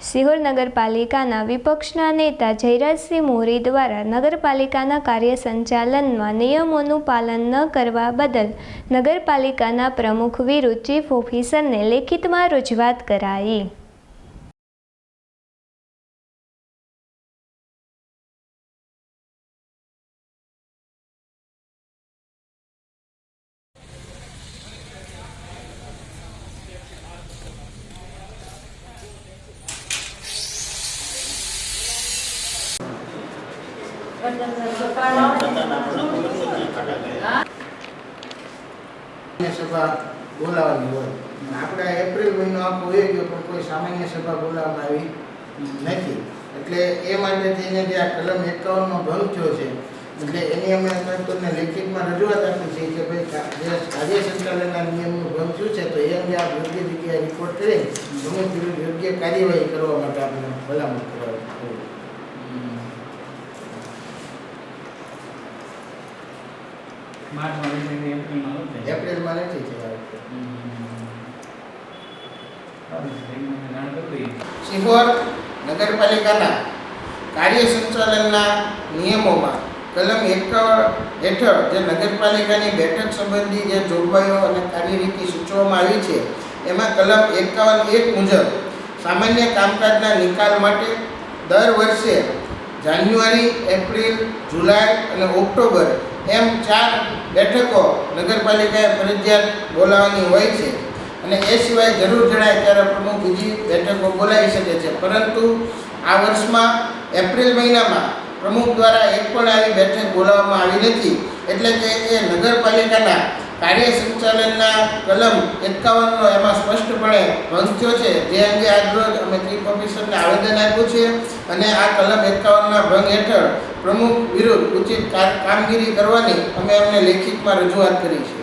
સિહોર નગરપાલિકાના વિપક્ષના નેતા જયરાજસિંહ મોરી દ્વારા નગરપાલિકાના કાર્ય સંચાલનમાં નિયમોનું પાલન ન કરવા બદલ નગરપાલિકાના પ્રમુખ વિરુદ્ધ ચીફ ઓફિસરને લેખિતમાં રજૂઆત કરાઈ. સભા બોલાવાની હોય. આપણે એપ્રિલ મહિનો આખો એ ગયો, પણ કોઈ સામાન્ય સભા બોલાવવામાં આવી નથી. એટલે એ માટે થઈને જે આ કલમ એકાવનનો ભંગ થયો છે, એટલે એની અમે કલેક્ટરને લેખિતમાં રજૂઆત આપી છે કે ભાઈ કાર્ય સંચાલનના નિયમનું ભંગ છે, તો એ અંગે આપ યોગ્ય જગ્યાએ રિપોર્ટ કરી વિરુદ્ધ યોગ્ય કાર્યવાહી કરવા માટે આપણે ભલામણ કરવા. માર્ચમાં વેચાઈને એપ્રિલમાં થાય. એપ્રિલમાં નથી થયા. સિહોર નગરપાલિકાના કાર્ય સંચાલનના નિયમોમાં કલમ હેઠળ જે નગરપાલિકાની બેઠક સંબંધી જે જોગવાઈઓ અને કાર્યરીતિ સૂચવવામાં આવી છે એમાં કલમ એકાવન એક મુજબ સામાન્ય કામકાજના નિકાલ માટે દર વર્ષે જાન્યુઆરી, એપ્રિલ, જુલાઈ અને ઓક્ટોબર એમ ચાર બેઠકો નગરપાલિકાએ ફરજિયાત બોલાવવાની હોય છે. અને એ સિવાય જરૂર જણાય ત્યારે પ્રમુખ બીજી બેઠકો બોલાવી શકે છે. પરંતુ આ વર્ષમાં એપ્રિલ મહિનામાં પ્રમુખ દ્વારા એક પણ આવી બેઠક બોલાવવામાં આવી નથી. એટલે કે એ નગરપાલિકાના કાર્ય સંચાલનના કલમ એકાવનનો એમાં સ્પષ્ટપણે થયો છે. જે અંગે આજરોજ અમે ચીફ ઓફિસરને આવેદન આપ્યું છે અને આ કલમ એકાવનના ભંગ હેઠળ પ્રમુખ વિરુદ્ધ ઉચિત કામગીરી કરવાની અમે અમને લેખિતમાં રજૂઆત કરી છે.